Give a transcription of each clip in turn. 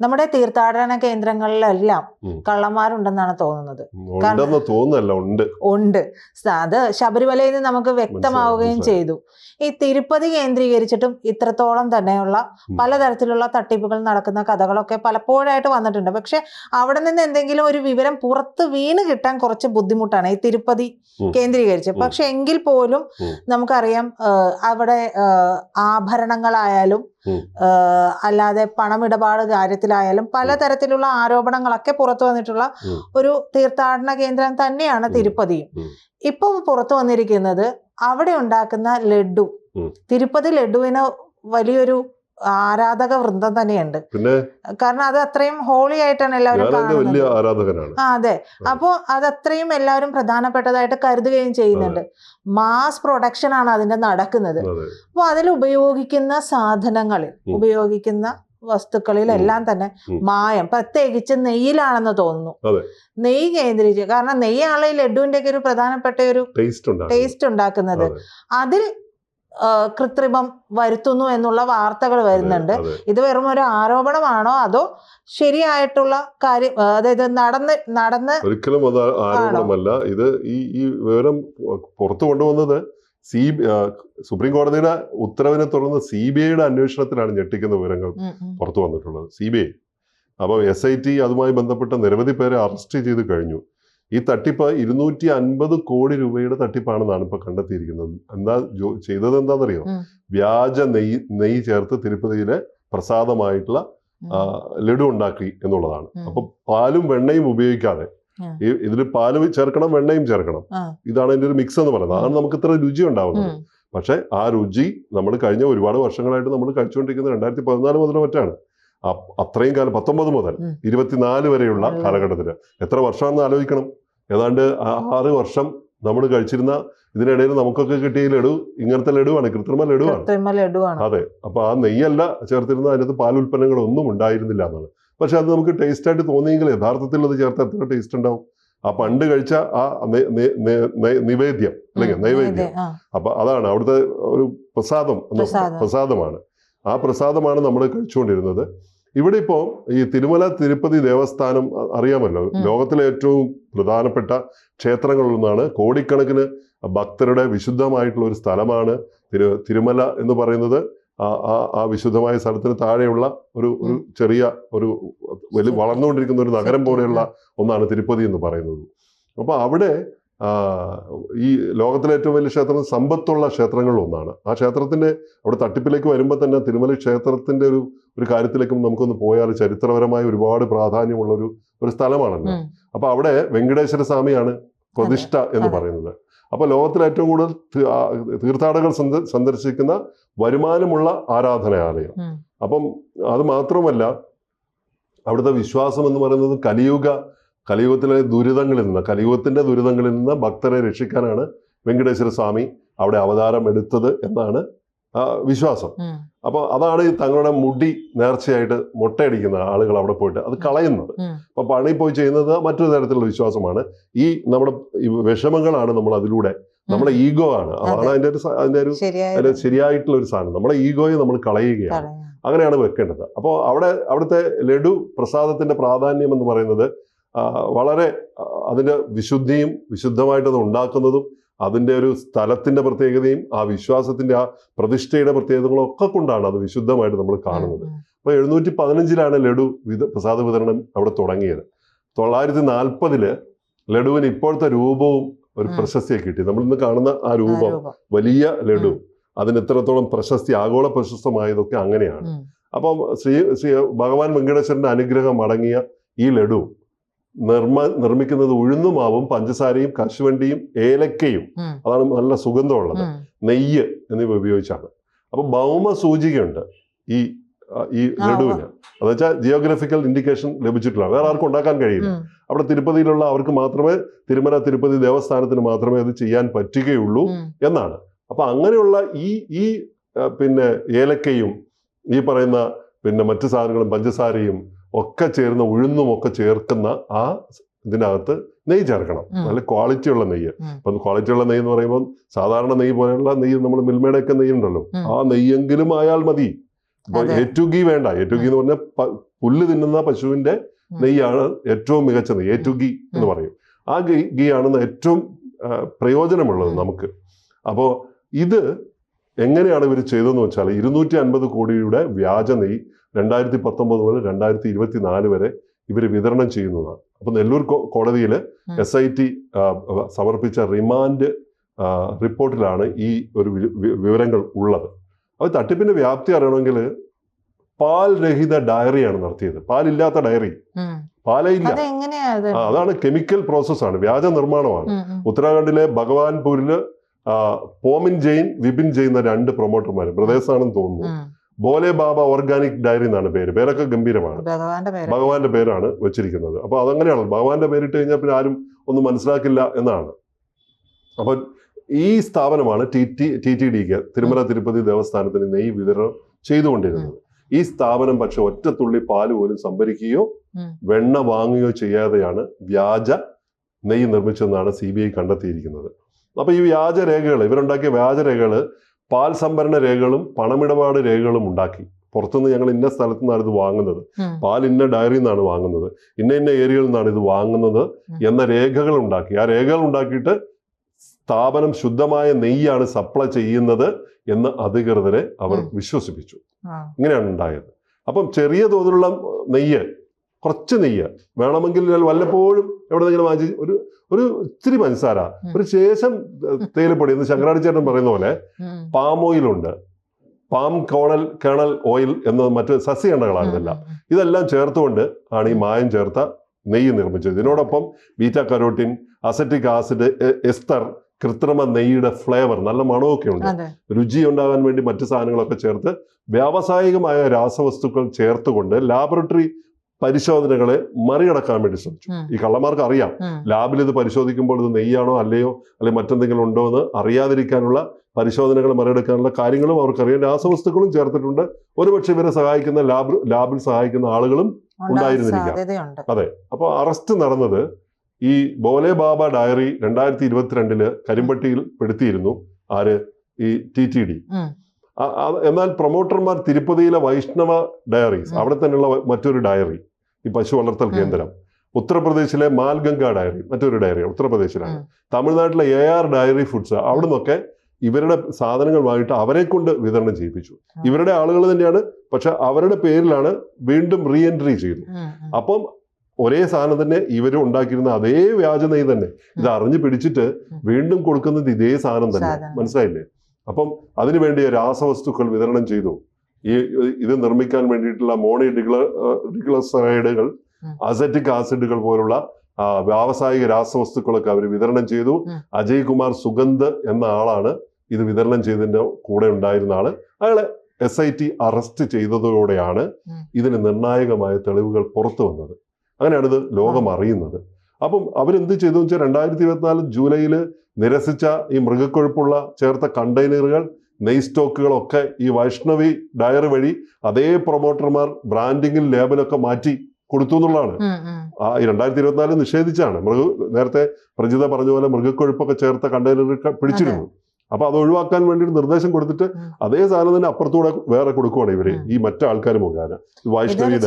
നമ്മുടെ തീർത്ഥാടന കേന്ദ്രങ്ങളിലെല്ലാം. കള്ളന്മാരുണ്ടെന്നാണ് തോന്നുന്നത് ഉണ്ടെന്ന് തോന്നുന്നല്ല ഉണ്ട് ഉണ്ട് അത് ശബരിമലയിൽ നിന്ന് നമുക്ക് വ്യക്തമാവുകയും ചെയ്തു ഈ തിരുപ്പതി കേന്ദ്രീകരിച്ചിട്ടും ഇത്രത്തോളം തന്നെയുള്ള. പലതരത്തിലുള്ള തട്ടിപ്പുകൾ നടക്കുന്ന കഥകളൊക്കെ പലപ്പോഴായിട്ട് വന്നിട്ടുണ്ട് പക്ഷെ അവിടെ നിന്ന് എന്തെങ്കിലും ഒരു വിവരം പുറത്ത് വീണ് കിട്ടാൻ കുറച്ച് ബുദ്ധിമുട്ടാണ് ഈ തിരുപ്പതി. കേന്ദ്രീകരിച്ച്. പക്ഷെ എങ്കിൽ പോലും നമുക്കറിയാം അവിടെ ആഭരണങ്ങളായാലും അല്ലാതെ പണമിടപാട് കാര്യത്തിലായാലും പലതരത്തിലുള്ള ആരോപണങ്ങളൊക്കെ പുറത്തു വന്നിട്ടുള്ള ഒരു തീർത്ഥാടന കേന്ദ്രം തന്നെയാണ്. തിരുപ്പതിയും. ഇപ്പം പുറത്തു വന്നിരിക്കുന്നത് അവിടെ ഉണ്ടാക്കുന്ന ലഡു. തിരുപ്പതി ലഡുവിന് വലിയൊരു ആരാധക വൃന്ദം തന്നെയുണ്ട്. പിന്നെ കാരണം അത് അത്രയും ഹോളി ആയിട്ടാണ് എല്ലാവരും ആ അതെ. അപ്പോ അത് അത്രയും എല്ലാവരും പ്രധാനപ്പെട്ടതായിട്ട് കരുതുകയും ചെയ്യുന്നുണ്ട്. മാസ് പ്രൊഡക്ഷൻ ആണ് അതിന്റെ നടക്കുന്നത്. അതെ. അപ്പോൾ അതിൽ ഉപയോഗിക്കുന്ന സാധനങ്ങളിൽ. ഉപയോഗിക്കുന്ന വസ്തുക്കളിലെല്ലാം തന്നെ മായം പ്രത്യേകിച്ച് നെയ്യിലാണെന്ന് തോന്നുന്നു. നെയ്യ് കേന്ദ്രീകരിച്ച് കാരണം നെയ്യാണ് ഈ ലഡുവിന്റെ ഒക്കെ ഒരു പ്രധാനപ്പെട്ട ഒരു ടേസ്റ്റ് ഉണ്ടാകും ടേസ്റ്റ് ഉണ്ടാക്കുന്നത്. അതിൽ കൃത്രിമം വരുത്തുന്നു എന്നുള്ള വാർത്തകൾ വരുന്നുണ്ട്. ഇത് വെറും ഒരു ആരോപണമാണോ? അതോ ശരിയായിട്ടുള്ള കാര്യം അതായത് നടന്ന് നടന്ന് ഒരിക്കലും അത് ആരോപണമല്ല. ഇത് ഈ ഈ വിവരം പുറത്തു കൊണ്ടുവന്നത് സി സുപ്രീം കോടതിയുടെ ഉത്തരവിനെ തുടർന്ന് സി ബി ഐയുടെ അന്വേഷണത്തിലാണ് ഞെട്ടിക്കുന്ന വിവരങ്ങൾ. പുറത്തു വന്നിട്ടുള്ളത്. C B I. അപ്പോൾ എസ് ഐ ടി അതുമായി ബന്ധപ്പെട്ട നിരവധി പേരെ അറസ്റ്റ് ചെയ്ത് കഴിഞ്ഞു. ഈ തട്ടിപ്പ് ഇരുന്നൂറ്റി അൻപത് കോടി രൂപയുടെ തട്ടിപ്പാണെന്നാണ് ഇപ്പൊ കണ്ടെത്തിയിരിക്കുന്നത്. എന്താ ജോ- ചെയ്തത് എന്താണെന്നറിയോ? വ്യാജ നെയ്യ് നെയ്യ് ചേർത്ത് തിരുപ്പതിയിലെ പ്രസാദമായിട്ടുള്ള ലഡു ഉണ്ടാക്കി എന്നുള്ളതാണ്. അപ്പൊ പാലും വെണ്ണയും ഉപയോഗിക്കാതെ ഈ ഇതിൽ പാൽ ചേർക്കണം വെണ്ണയും ചേർക്കണം. ഇതാണ് ഇതിന്റെ ഒരു മിക്സ് എന്ന് പറയുന്നത്. അതാണ് നമുക്ക് ഇത്ര രുചി ഉണ്ടാവുന്നത്. പക്ഷെ ആ രുചി നമ്മൾ കഴിഞ്ഞ ഒരുപാട് വർഷങ്ങളായിട്ട് നമ്മൾ കഴിച്ചുകൊണ്ടിരിക്കുന്നത് രണ്ടായിരത്തി പതിനാല് മുതൽ മറ്റാണ്. അത്രയും കാലം പത്തൊമ്പത് മുതൽ. ഇരുപത്തിനാല് വരെയുള്ള. കാലഘട്ടത്തിൽ എത്ര വർഷമാണെന്ന് ആലോചിക്കണം. ഏതാണ്ട് ആറ് വർഷം നമ്മൾ കഴിച്ചിരുന്ന ഇതിനിടയിൽ നമുക്കൊക്കെ കിട്ടിയ ലഡു ഇങ്ങനത്തെ ലഡുവാണ് കൃത്രിമ ലഡുവാണ്. അതെ. അപ്പൊ ആ നെയ്യല്ല ചേർത്തിരുന്ന അതിനകത്ത് പാലുൽപ്പന്നങ്ങളൊന്നും ഉണ്ടായിരുന്നില്ല എന്നാണ് പക്ഷെ അത് നമുക്ക് ടേസ്റ്റ് ആയിട്ട് തോന്നിയെങ്കിൽ യഥാർത്ഥത്തിൽ അത് ചേർത്ത് എത്ര ടേസ്റ്റ് ഉണ്ടാവും? ആ പണ്ട് കഴിച്ച ആ നിവേദ്യം അല്ലെങ്കിൽ നൈവേദ്യം. അപ്പൊ അതാണ് അവിടുത്തെ ഒരു പ്രസാദം. പ്രസാദമാണ്. ആ പ്രസാദമാണ് നമ്മൾ കഴിച്ചുകൊണ്ടിരുന്നത്. ഇവിടെ ഇപ്പോൾ ഈ തിരുമല തിരുപ്പതി ദേവസ്ഥാനം അറിയാമല്ലോ. ലോകത്തിലെ ഏറ്റവും പ്രധാനപ്പെട്ട ക്ഷേത്രങ്ങളിലൊന്നാണ് കോടിക്കണക്കിന് ഭക്തരുടെ വിശുദ്ധമായിട്ടുള്ള ഒരു സ്ഥലമാണ് തിരു തിരുമല എന്ന് പറയുന്നത്. ആ ആ- വിശുദ്ധമായ സ്ഥലത്തിന് താഴെയുള്ള ഒരു ഒരു ചെറിയ ഒരു വലിയ വളർന്നുകൊണ്ടിരിക്കുന്ന ഒരു നഗരം പോലെയുള്ള ഒന്നാണ് തിരുപ്പതി എന്ന് പറയുന്നത്. അപ്പോൾ അവിടെ ഈ ലോകത്തിലെ ഏറ്റവും വലിയ ക്ഷേത്രം സമ്പത്തുള്ള ക്ഷേത്രങ്ങളിൽ ഒന്നാണ് ആ ക്ഷേത്രത്തിന്റെ അവിടെ തട്ടിപ്പിലേക്ക് വരുമ്പോൾ തന്നെ തിരുമല ക്ഷേത്രത്തിന്റെ ഒരു ഒരു കാര്യത്തിലേക്കും നമുക്കൊന്ന് പോയാൽ ചരിത്രപരമായ ഒരുപാട് പ്രാധാന്യമുള്ള ഒരു ഒരു സ്ഥലമാണല്ലോ. അപ്പൊ അവിടെ വെങ്കടേശ്വര സ്വാമിയാണ് പ്രതിഷ്ഠ എന്ന് പറയുന്നത്. അപ്പൊ ലോകത്തിലെ ഏറ്റവും കൂടുതൽ തീർത്ഥാടകർ സന്ദർശിക്കുന്ന വരുമാനമുള്ള ആരാധനാലയം. അപ്പം അത് മാത്രമല്ല അവിടുത്തെ വിശ്വാസം എന്ന് പറയുന്നത് കലിയുഗ കലിയുഗത്തിലെ ദുരിതങ്ങളിൽ നിന്ന് കലിയുഗത്തിന്റെ ദുരിതങ്ങളിൽ നിന്ന് ഭക്തരെ രക്ഷിക്കാനാണ് വെങ്കടേശ്വര സ്വാമി അവിടെ അവതാരം എടുത്തത് എന്നാണ് വിശ്വാസം. അപ്പോൾ അതാണ് തങ്ങളുടെ മുടി നേർച്ചയായിട്ട് മുട്ടയടിക്കുന്ന ആളുകൾ അവിടെ പോയിട്ട് അത് കളയുന്നത്. അപ്പോൾ അപ്പൊ പണി പോയി ചെയ്യുന്നത് മറ്റൊരു തരത്തിലുള്ള വിശ്വാസമാണ്. ഈ നമ്മുടെ വിഷമങ്ങളാണ് നമ്മൾ അതിലൂടെ നമ്മുടെ ഈഗോ ആണ്. അതാണ് അതിന്റെ അതിന്റെ ഒരു അതിന്റെ ഒരു അതിന്റെ ശരിയായിട്ടുള്ള ഒരു സാധനം. നമ്മുടെ ഈഗോയെ നമ്മൾ കളയുകയാണ്. അങ്ങനെയാണ് വെക്കേണ്ടത്. അപ്പോൾ അവിടെ അവിടുത്തെ ലഡു പ്രസാദത്തിന്റെ പ്രാധാന്യം എന്ന് പറയുന്നത് വളരെ അതിന്റെ വിശുദ്ധിയും വിശുദ്ധമായിട്ട് അത് ഉണ്ടാക്കുന്നതും അതിന്റെ ഒരു സ്ഥലത്തിന്റെ പ്രത്യേകതയും ആ വിശ്വാസത്തിന്റെ ആ പ്രതിഷ്ഠയുടെ പ്രത്യേകതകളും ഒക്കെ കൊണ്ടാണ് അത് വിശുദ്ധമായിട്ട് നമ്മൾ കാണുന്നത്. അപ്പോൾ എഴുന്നൂറ്റി പതിനഞ്ചിലാണ് ലഡു വിത പ്രസാദ വിതരണം അവിടെ തുടങ്ങിയത്. തൊള്ളായിരത്തി നാൽപ്പതിൽ ലഡുവിന് ഇപ്പോഴത്തെ രൂപവും ഒരു പ്രശസ്തിയൊക്കെ പ്രശസ്തിയെ കിട്ടി. നമ്മൾ ഇന്ന് കാണുന്ന ആ രൂപം. വലിയ ലഡു. അതിന് എത്രത്തോളം പ്രശസ്തി ആഗോള പ്രശസ്തമായതൊക്കെ അങ്ങനെയാണ്. അപ്പം ശ്രീ ശ്രീ ഭഗവാൻ വെങ്കടേശ്വരന്റെ അനുഗ്രഹം അടങ്ങിയ ഈ ലഡു നിർമ്മ നിർമ്മിക്കുന്നത് ഉഴുന്നുമാവും പഞ്ചസാരയും കശുവണ്ടിയും ഏലക്കയും. അതാണ് നല്ല സുഗന്ധമുള്ളത്. നെയ്യ് എന്നിവ ഉപയോഗിച്ചാണ്. അപ്പൊ ഭൗമ സൂചികയുണ്ട് ഈ ഈ ലഡുവിന്. എന്ന് വെച്ചാൽ ജിയോഗ്രഫിക്കൽ ഇൻഡിക്കേഷൻ ലഭിച്ചിട്ടില്ല. വേറെ ആർക്കും ഉണ്ടാക്കാൻ കഴിയില്ല. അവിടെ തിരുപ്പതിയിലുള്ള അവർക്ക് മാത്രമേ തിരുമല തിരുപ്പതി ദേവസ്ഥാനത്തിന് മാത്രമേ അത് ചെയ്യാൻ പറ്റുകയുള്ളൂ. എന്നാണ്. അപ്പൊ അങ്ങനെയുള്ള ഈ ഈ പിന്നെ ഏലക്കയും ഈ പറയുന്ന പിന്നെ മറ്റു സാധനങ്ങളും പഞ്ചസാരയും ഒക്കെ ചേർന്ന് ഉഴുന്നും ഒക്കെ ചേർക്കുന്ന ആ ഇതിനകത്ത് നെയ്യ് ചേർക്കണം. നല്ല ക്വാളിറ്റിയുള്ള നെയ്യ്. അപ്പം ക്വാളിറ്റിയുള്ള നെയ്യ് എന്ന് പറയുമ്പോൾ സാധാരണ നെയ്യ് പോലെയുള്ള നെയ്യ് നമ്മൾ മിൽമയുടെ ഒക്കെ നെയ്യ് ഉണ്ടല്ലോ ആ നെയ്യെങ്കിലും ആയാൽ മതി. ഇപ്പൊ അതെ. എറ്റുഗി വേണ്ട. ഏറ്റുഗി എന്ന് പറഞ്ഞാൽ പുല്ല് തിന്നുന്ന പശുവിന്റെ നെയ്യാണ് ഏറ്റവും മികച്ച നെയ്യ്. ഏറ്റുഗി എന്ന് പറയും. ആ ഗീ ആണ് ഏറ്റവും പ്രയോജനമുള്ളത് നമുക്ക്. അപ്പോൾ ഇത് എങ്ങനെയാണ് ഇവർ ചെയ്തതെന്ന് വെച്ചാൽ ഇരുന്നൂറ്റി അൻപത് കോടിയുടെ വ്യാജ നെയ്യ് രണ്ടായിരത്തി പത്തൊമ്പത് മുതൽ രണ്ടായിരത്തി ഇരുപത്തി നാല് വരെ ഇവർ വിതരണം ചെയ്യുന്നതാണ്. അപ്പോൾ നെല്ലൂർ കോടതിയിൽ. എസ് ഐ ടി സമർപ്പിച്ച റിമാൻഡ് റിപ്പോർട്ടിലാണ് ഈ ഒരു വിവരങ്ങൾ ഉള്ളത്. അപ്പോൾ തട്ടിപ്പിന്റെ വ്യാപ്തി അറിയണമെങ്കിൽ പാൽ രഹിത ഡയറിയാണ് നടത്തിയത്. പാലില്ലാത്ത ഡയറി. പാലയില്ല. അതാണ് കെമിക്കൽ പ്രോസസ്സാണ്. വ്യാജ നിർമ്മാണമാണ്. ഉത്തരാഖണ്ഡിലെ ഭഗവാൻപൂരിൽ പോമിൻ ജെയിൻ വിപിൻ ജെയിൻ എന്ന രണ്ട് പ്രൊമോട്ടർമാർ ബ്രദേഴ്സ് ആണെന്ന് തോന്നുന്നു. ബോലെ ബാബ ഓർഗാനിക് ഡയറി എന്നാണ് പേര്. പേരൊക്കെ ഗംഭീരമാണ്. ഭഗവാന്റെ പേര്. ഭഗവാന്റെ പേരാണ് വെച്ചിരിക്കുന്നത്. അപ്പൊ അതങ്ങനെയാണല്ലോ. ഭഗവാന്റെ പേരിട്ട് കഴിഞ്ഞാൽ പിന്നെ ആരും ഒന്നും മനസ്സിലാക്കില്ല എന്നാണ്. അപ്പൊ ഈ സ്ഥാപനമാണ് ടി ടി ടി ടി ഡിക്ക് തിരുമല തിരുപ്പതി ദേവസ്ഥാനത്തിന് നെയ്യ് വിതരണം ചെയ്തുകൊണ്ടിരുന്നത്. ഈ സ്ഥാപനം പക്ഷെ ഒറ്റത്തുള്ളി പാൽ പോലും സംഭരിക്കുകയോ വെണ്ണ വാങ്ങുകയോ ചെയ്യാതെയാണ് വ്യാജ നെയ്യ് നിർമ്മിച്ചതെന്നാണ് സി ബി ഐ കണ്ടെത്തിയിരിക്കുന്നത്. അപ്പൊ ഈ വ്യാജരേഖകൾ ഇവരുണ്ടാക്കിയ വ്യാജ രേഖകൾ പാൽ സംഭരണ രേഖകളും പണമിടപാട് രേഖകളും ഉണ്ടാക്കി. പുറത്തുനിന്ന് ഞങ്ങൾ ഇന്ന സ്ഥലത്തു നിന്നാണ് ഇത് വാങ്ങുന്നത്. പാൽ ഇന്ന ഡയറിയിൽ നിന്നാണ് വാങ്ങുന്നത്. ഇന്ന ഇന്ന ഏരിയയിൽ നിന്നാണ് ഇത് വാങ്ങുന്നത് എന്ന രേഖകൾ ഉണ്ടാക്കി. ആ രേഖകൾ ഉണ്ടാക്കിയിട്ട് സ്ഥാപനം ശുദ്ധമായ നെയ്യാണ് സപ്ലൈ ചെയ്യുന്നത് എന്ന് അധികൃതരെ അവർ വിശ്വസിപ്പിച്ചു. ഇങ്ങനെയാണ് ഉണ്ടായത്. അപ്പം ചെറിയ തോതിലുള്ള നെയ്യ് കുറച്ച് നെയ്യ് വേണമെങ്കിൽ വല്ലപ്പോഴും എവിടെ നിന്നെങ്കിലും വാങ്ങിച്ച് ഒരു ഒരു ഇത്തിരി പഞ്ചസാര. ഒരു ശേഷം തേയിലപ്പൊടി. എന്ന് ശങ്കരാടി ചേട്ടൻ പറയുന്ന പോലെ. പാം ഓയിലുണ്ട് പാം കോണൽ കേണൽ ഓയിൽ എന്ന മറ്റ് സസ്യ എണ്ണകളാണ് ഇതെല്ലാം ഇതെല്ലാം ചേർത്തുകൊണ്ട് ആണ് ഈ മായം ചേർത്ത നെയ്യ് നിർമ്മിച്ചത്. ഇതിനോടൊപ്പം beta carotene acetic acid ester കൃത്രിമ നെയ്യുടെ ഫ്ലേവർ നല്ല മണമൊക്കെ ഉണ്ട്. രുചി ഉണ്ടാകാൻ വേണ്ടി മറ്റു സാധനങ്ങളൊക്കെ ചേർത്ത് വ്യാവസായികമായ രാസവസ്തുക്കൾ ചേർത്തുകൊണ്ട് ലാബറട്ടറി പരിശോധനകളെ മറികടക്കാൻ വേണ്ടി ശ്രമിച്ചു. ഈ കള്ളന്മാർക്ക് അറിയാം. ലാബിൽ ഇത് പരിശോധിക്കുമ്പോൾ ഇത് നെയ്യാണോ അല്ലയോ അല്ലെ മറ്റെന്തെങ്കിലും ഉണ്ടോ എന്ന് അറിയാതിരിക്കാനുള്ള പരിശോധനകൾ മറികടക്കാനുള്ള കാര്യങ്ങളും അവർക്കറിയാം. രാസവസ്തുക്കളും ചേർത്തിട്ടുണ്ട്. ഒരുപക്ഷെ ഇവരെ സഹായിക്കുന്ന ലാബ് ലാബിൽ സഹായിക്കുന്ന ആളുകളും ഉണ്ടായിരുന്നിരിക്കാം. അതെ. അപ്പോൾ അറസ്റ്റ് നടന്നത് ഈ ബോലെ ബാബ ഡയറി രണ്ടായിരത്തി ഇരുപത്തിരണ്ടിൽ കരിമ്പട്ടിയിൽ പെടുത്തിയിരുന്നു. ആര്? ഈ ടി ടി ഡി. എന്നാൽ പ്രൊമോട്ടർമാർ തിരുപ്പതിയിലെ വൈഷ്ണവ ഡയറീസ്. അവിടെ തന്നെയുള്ള മറ്റൊരു ഡയറി. ഈ പശു വളർത്തൽ കേന്ദ്രം. ഉത്തർപ്രദേശിലെ മാൽഗംഗ ഡയറി മറ്റൊരു ഡയറി ഉത്തർപ്രദേശിലാണ്. തമിഴ്നാട്ടിലെ എ ആർ ഡയറി ഫുഡ്സ് അവിടെ നിന്നൊക്കെ ഇവരുടെ സാധനങ്ങൾ വാങ്ങിയിട്ട് അവരെ കൊണ്ട് വിതരണം ചെയ്യിപ്പിച്ചു. ഇവരുടെ ആളുകൾ തന്നെയാണ് പക്ഷെ അവരുടെ പേരിലാണ് വീണ്ടും റീ എൻട്രി ചെയ്തു. അപ്പം ഒരേ സാധനം തന്നെ ഇവരും ഉണ്ടാക്കിയിരുന്ന അതേ വ്യാജ നെയ് തന്നെ. ഇത് അറിഞ്ഞു പിടിച്ചിട്ട് വീണ്ടും കൊടുക്കുന്നത് ഇതേ സാധനം തന്നെ. മനസ്സിലായില്ലേ? അപ്പം അതിനുവേണ്ടി രാസവസ്തുക്കൾ വിതരണം ചെയ്തു. ഈ ഇത് നിർമ്മിക്കാൻ വേണ്ടിയിട്ടുള്ള മോണി ഡിഗ്ല ഡിഗ്ലസൈഡുകൾ അസറ്റിക് ആസിഡുകൾ പോലുള്ള വ്യാവസായിക രാസവസ്തുക്കളൊക്കെ അവർ വിതരണം ചെയ്തു. അജയ് കുമാർ സുഗന്ധ് എന്ന ആളാണ് ഇത് വിതരണം ചെയ്തതിന്റെ കൂടെ ഉണ്ടായിരുന്ന ആൾ. അയാളെ എസ് ഐ ടി അറസ്റ്റ് ചെയ്തതോടെയാണ് ഇതിന് നിർണായകമായ തെളിവുകൾ പുറത്തു വന്നത്. അങ്ങനെയാണ് ഇത് ലോകം അറിയുന്നത്. അപ്പം അവരെന്ത് ചെയ്തു വെച്ചാൽ രണ്ടായിരത്തി ഇരുപത്തിനാല് ജൂലൈയിൽ നിരസിച്ച ഈ മൃഗക്കൊഴുപ്പുള്ള ചേർത്ത കണ്ടെയ്നറുകൾ നെയ് സ്റ്റോക്കുകളൊക്കെ ഈ വൈഷ്ണവി ഡയറി വഴി അതേ പ്രൊമോട്ടർമാർ ബ്രാൻഡിങ്ങിൽ ലേബലൊക്കെ മാറ്റി കൊടുത്തു എന്നുള്ളതാണ്. രണ്ടായിരത്തി ഇരുപത്തിനാല് നിഷേധിച്ചാണ്. മൃഗ നേരത്തെ പ്രജിത പറഞ്ഞ പോലെ മൃഗക്കൊഴുപ്പൊക്കെ ചേർത്ത കണ്ടെയ്നറിൽ പിടിച്ചിരുന്നു. അപ്പൊ അത് ഒഴിവാക്കാൻ വേണ്ടി നിർദ്ദേശം കൊടുത്തിട്ട് അതേ സാധനം തന്നെ അപ്പുറത്തൂടെ വേറെ കൊടുക്കുവാണ് ഇവർ. ഈ മറ്റു ആൾക്കാർ മുഖേന. വൈഷ്ണവി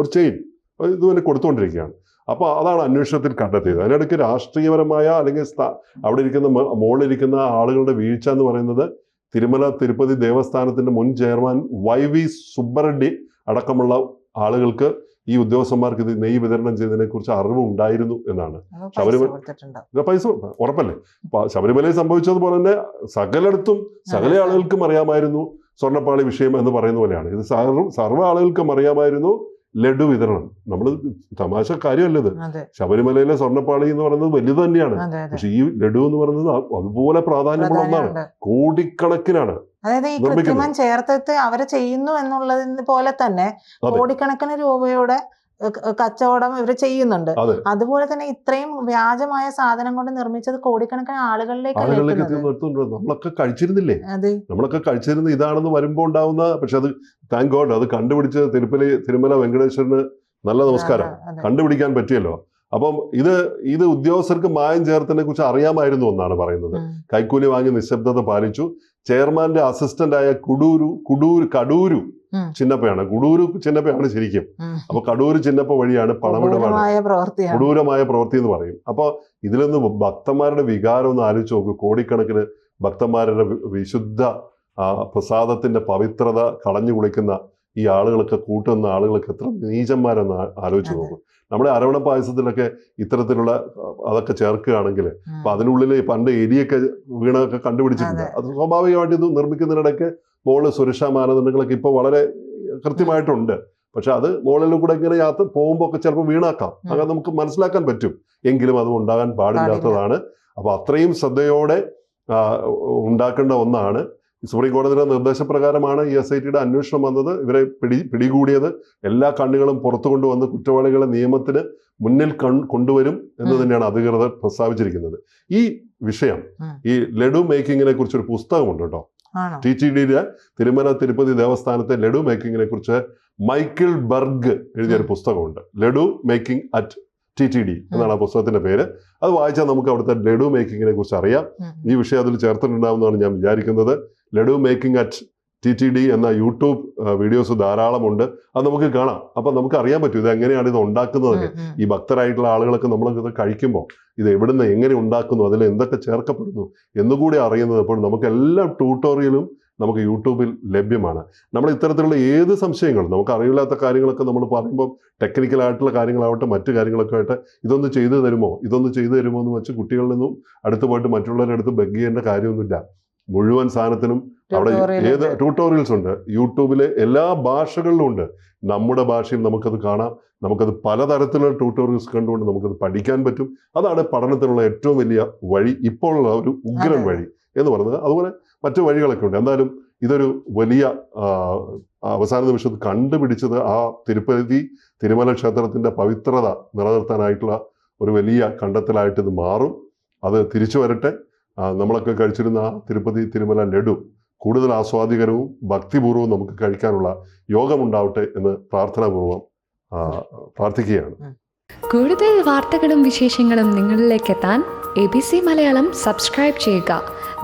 ഒരു ചെയിൻ. ഇത് തന്നെ കൊടുത്തുകൊണ്ടിരിക്കുകയാണ് അപ്പൊ അതാണ് അന്വേഷണത്തിൽ കണ്ടെത്തിയത്. അതിനിടയ്ക്ക് രാഷ്ട്രീയപരമായ അല്ലെങ്കിൽ അവിടെ ഇരിക്കുന്ന മുകളിലിരിക്കുന്ന ആളുകളുടെ വീഴ്ച എന്ന് പറയുന്നത് തിരുമല തിരുപ്പതി ദേവസ്ഥാനത്തിന്റെ മുൻ ചെയർമാൻ വൈ വി സുബ്ബറെഡ്ഡി അടക്കമുള്ള ആളുകൾക്ക് ഈ ഉദ്യോഗസ്ഥന്മാർക്ക് ഇത് നെയ്യ് വിതരണം ചെയ്തതിനെ കുറിച്ച് അറിവ് ഉണ്ടായിരുന്നു എന്നാണ്. ശബരിമല- പൈസ ഉറപ്പല്ലേ? ശബരിമലയിൽ സംഭവിച്ചതുപോലെ തന്നെ സകലയിടത്തും സകല. ആളുകൾക്കും അറിയാമായിരുന്നു സ്വർണപ്പാളി വിഷയം എന്ന് പറയുന്ന പോലെയാണ്. ഇത് സർവ ആളുകൾക്കും അറിയാമായിരുന്നു. ലഡു വിതരണം നമ്മൾ തമാശ കാര്യമല്ല ഇത് ശബരിമലയിലെ സ്വർണപ്പാളി എന്ന് പറയുന്നത് വലുത് തന്നെയാണ് പക്ഷെ ഈ ലഡു എന്ന് പറയുന്നത് അതുപോലെ പ്രാധാന്യമുള്ള ഒന്നാണ്. കോടിക്കണക്കിനാണ് അതായത് ഈ. കൃത്രിമം ചേർത്തിട്ട് അവർ ചെയ്യുന്നു എന്നുള്ളതിന് പോലെ തന്നെ. കോടിക്കണക്കിന് രൂപയുടെ കച്ചവടം ഇവർ ചെയ്യുന്നുണ്ട്. അതുപോലെ തന്നെ ഇത്രയും വ്യാജമായ സാധനം കൊണ്ട് നിർമ്മിച്ചത് കോടിക്കണക്കിന് ആളുകളിലേക്ക് നമ്മളൊക്കെ കഴിച്ചിരുന്നില്ലേ? നമ്മളൊക്കെ കഴിച്ചിരുന്ന ഇതാണെന്ന് വരുമ്പോൾ ഉണ്ടാവുന്ന പക്ഷെ അത് താങ്ക് ഗോഡ് അത് കണ്ടുപിടിച്ച് തിരുപ്പതി തിരുമല വെങ്കടേശ്വരന് നല്ല നമസ്കാരം. കണ്ടുപിടിക്കാൻ പറ്റിയല്ലോ. അപ്പം ഇത് ഇത് ഉദ്യോഗസ്ഥർക്ക് മായം ചേർത്തതിനെ കുറിച്ച് അറിയാമായിരുന്നു എന്നാണ് പറയുന്നത്. കൈക്കൂലി വാങ്ങി നിശബ്ദത പാലിച്ചു. ചെയർമാന്റെ അസിസ്റ്റന്റായ കുടൂരു കുടൂരു കടൂരു. ചിന്നപ്പയാണ്. കുടൂര് ചിന്നപ്പയാണ് ശരിക്കും. അപ്പൊ കടൂര് ചിന്നപ്പ വഴിയാണ് പണമിടപാട്. കൊടൂരമായ പ്രവൃത്തി എന്ന് പറയും. അപ്പൊ ഇതിൽ നിന്ന് ഭക്തന്മാരുടെ വികാരം ഒന്ന് ആലോചിച്ച് നോക്കൂ. കോടിക്കണക്കിന് ഭക്തന്മാരുടെ വിശുദ്ധ പ്രസാദത്തിന്റെ പവിത്രത കളഞ്ഞു കുളിക്കുന്ന ഈ ആളുകളൊക്കെ കൂട്ടുന്ന ആളുകളൊക്കെ എത്ര നീചന്മാരെന്ന് ആലോചിച്ച്. നോക്കും. നമ്മുടെ അരവണ പായസത്തിലൊക്കെ ഇത്തരത്തിലുള്ള അതൊക്കെ ചേർക്കുകയാണെങ്കിൽ. അപ്പൊ അതിനുള്ളിൽ പണ്ട് എലിയൊക്കെ വീണൊക്കെ കണ്ടുപിടിച്ചിട്ടുണ്ട്. അത് സ്വാഭാവികമായിട്ട് ഇത് നിർമ്മിക്കുന്നതിനിടയ്ക്ക് മുകളിൽ സുരക്ഷാ മാനദണ്ഡങ്ങളൊക്കെ ഇപ്പോൾ വളരെ കൃത്യമായിട്ടുണ്ട്. പക്ഷെ അത് മുകളിൽ കൂടെ ഇങ്ങനെ യാത്ര പോകുമ്പോൾ ഒക്കെ ചിലപ്പോൾ വീണാക്കാം അങ്ങനെ നമുക്ക് മനസ്സിലാക്കാൻ പറ്റും. എങ്കിലും അത് ഉണ്ടാകാൻ പാടില്ലാത്തതാണ്. അപ്പോൾ അത്രയും ശ്രദ്ധയോടെ ഉണ്ടാക്കേണ്ട ഒന്നാണ്. സുപ്രീം കോടതിയുടെ നിർദ്ദേശപ്രകാരമാണ് ഈ എസ് ഐ ടിയുടെ അന്വേഷണം വന്നത്. ഇവരെ പിടി പിടികൂടിയത്. എല്ലാ കണ്ണുകളും പുറത്തു കൊണ്ടുവന്ന് കുറ്റവാളികളെ നിയമത്തിന് മുന്നിൽ കൺ കൊണ്ടുവരും എന്ന് തന്നെയാണ് അധികൃതർ പ്രസ്താവിച്ചിരിക്കുന്നത്. ഈ വിഷയം ഈ ലഡു മേക്കിങ്ങിനെ കുറിച്ചൊരു പുസ്തകമുണ്ട് കേട്ടോ. ടി ടി ഡിയിലെ തിരുമല തിരുപ്പതി ദേവസ്ഥാനത്തെ ലഡു മേക്കിങ്ങിനെ കുറിച്ച് മൈക്കിൾ ബർഗ് എഴുതിയ ഒരു പുസ്തകമുണ്ട്. Laddu making at T T D എന്നാണ് ആ പുസ്തകത്തിന്റെ പേര്. അത് വായിച്ചാൽ നമുക്ക് അവിടുത്തെ ലഡു മേക്കിങ്ങിനെ കുറിച്ച് അറിയാം. ഈ വിഷയം അതിൽ ചേർത്തിട്ടുണ്ടാവുമെന്നാണ് ഞാൻ വിചാരിക്കുന്നത്. Laddu making at T T D എന്ന യൂട്യൂബ് വീഡിയോസ് ധാരാളമുണ്ട്. അത് നമുക്ക് കാണാം. അപ്പൊ നമുക്ക് അറിയാൻ പറ്റും ഇത് എങ്ങനെയാണ് ഇത് ഉണ്ടാക്കുന്നതൊക്കെ ഉം, ഉം. ഈ ഭക്തരായിട്ടുള്ള ആളുകളൊക്കെ നമ്മൾ ഇത് കഴിക്കുമ്പോൾ ഇത് എവിടുന്ന് എങ്ങനെ ഉണ്ടാക്കുന്നു അതിൽ എന്തൊക്കെ ചേർക്കപ്പെടുന്നു എന്നുകൂടി അറിയുന്നത് അപ്പോൾ നമുക്ക് എല്ലാ ട്യൂട്ടോറിയലും നമുക്ക് യൂട്യൂബിൽ ലഭ്യമാണ്. നമ്മൾ ഇത്തരത്തിലുള്ള ഏത് സംശയങ്ങളും നമുക്ക് അറിയില്ലാത്ത കാര്യങ്ങളൊക്കെ നമ്മൾ പറയുമ്പോൾ ടെക്നിക്കലായിട്ടുള്ള കാര്യങ്ങളാവട്ടെ മറ്റു കാര്യങ്ങളൊക്കെ ആയിട്ട് ഇതൊന്ന് ചെയ്തു തരുമോ ഇതൊന്ന് ചെയ്തു തരുമോ എന്ന് വെച്ച് കുട്ടികളിൽ നിന്നും അടുത്ത് പോയിട്ട് മറ്റുള്ളവരുടെ അടുത്ത് ബഗ് ചെയ്യേണ്ട കാര്യമൊന്നുമില്ല. മുഴുവൻ സാധനത്തിനും അവിടെ ഏത് ട്യൂട്ടോറിയൽസ് ഉണ്ട്? യൂട്യൂബിലെ എല്ലാ ഭാഷകളിലും ഉണ്ട്. നമ്മുടെ ഭാഷയിൽ നമുക്കത് കാണാം. നമുക്കത് പലതരത്തിലുള്ള ട്യൂട്ടോറിയൽസ് കണ്ടുകൊണ്ട് നമുക്കത് പഠിക്കാൻ പറ്റും. അതാണ് പഠനത്തിനുള്ള ഏറ്റവും വലിയ വഴി ഇപ്പോഴുള്ള ഒരു ഉഗ്രൻ. വഴി എന്ന് പറയുന്നത്. അതുപോലെ മറ്റു വഴികളൊക്കെ ഉണ്ട്. എന്തായാലും ഇതൊരു വലിയ അവസാന നിമിഷത്ത് കണ്ടുപിടിച്ചത് ആ തിരുപ്പതി തിരുമല ക്ഷേത്രത്തിന്റെ പവിത്രത നിലനിർത്താനായിട്ടുള്ള ഒരു വലിയ കണ്ടെത്തലായിട്ട് ഇത് മാറും. അത് തിരിച്ചു വരട്ടെ. നമ്മളൊക്കെ കഴിച്ചിരുന്ന ആ തിരുപ്പതി തിരുമല ലഡു കൂടുതൽ ആസ്വാദികരവും ഭക്തിപൂർവവും നമുക്ക് കഴിക്കാനുള്ള യോഗമുണ്ടാവട്ടെ എന്ന് പ്രാർത്ഥനാപൂർവം പ്രാർത്ഥിക്കുകയാണ്. കൂടുതൽ വാർത്തകളും വിശേഷങ്ങളും നിങ്ങളിലേക്ക് എത്താൻ A B C Malayalam subscribe ചെയ്യുക.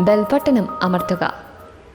ബെൽബട്ടനും അമർത്തുക.